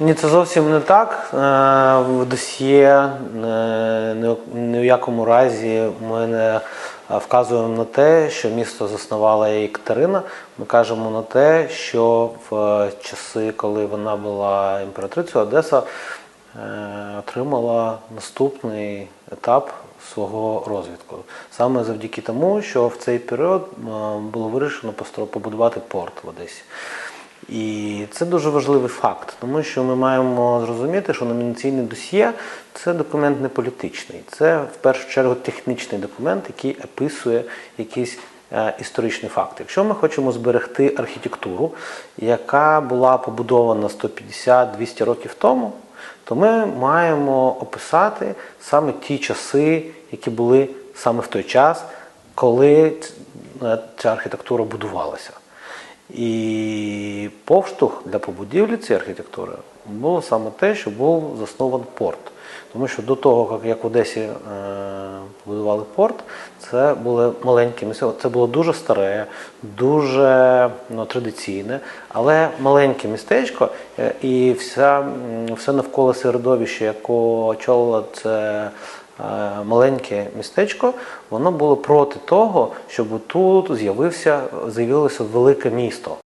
Ні, це зовсім не так. Е, В досьє е, ні- в якому разі ми не е, вказуємо на те, що місто заснувала Єкатерина. Ми кажемо на те, що в часи, коли вона була імператрицею, Одеса отримала наступний етап свого розвитку. Саме завдяки тому, що в цей період було вирішено побудувати порт в Одесі. І це дуже важливий факт, тому що ми маємо зрозуміти, що номінаційне досьє це документ не політичний, це в першу чергу технічний документ, який описує якийсь е, історичний факт. Якщо ми хочемо зберегти архітектуру, яка була побудована 150-200 років тому, то ми маємо описати саме ті часи, які були саме в той час, коли е, ця архітектура будувалася. І поштовх для побудівлі цієї архітектури було саме те, що був заснований порт. Тому що до того, як- в Одесі е, побудували порт, це були маленькі місця. Це було дуже старе, дуже ну, традиційне, але маленьке містечко, е, і вся, все навколо середовище, якого очолило це маленьке містечко, воно було проти того, щоб тут з'явилося велике місто.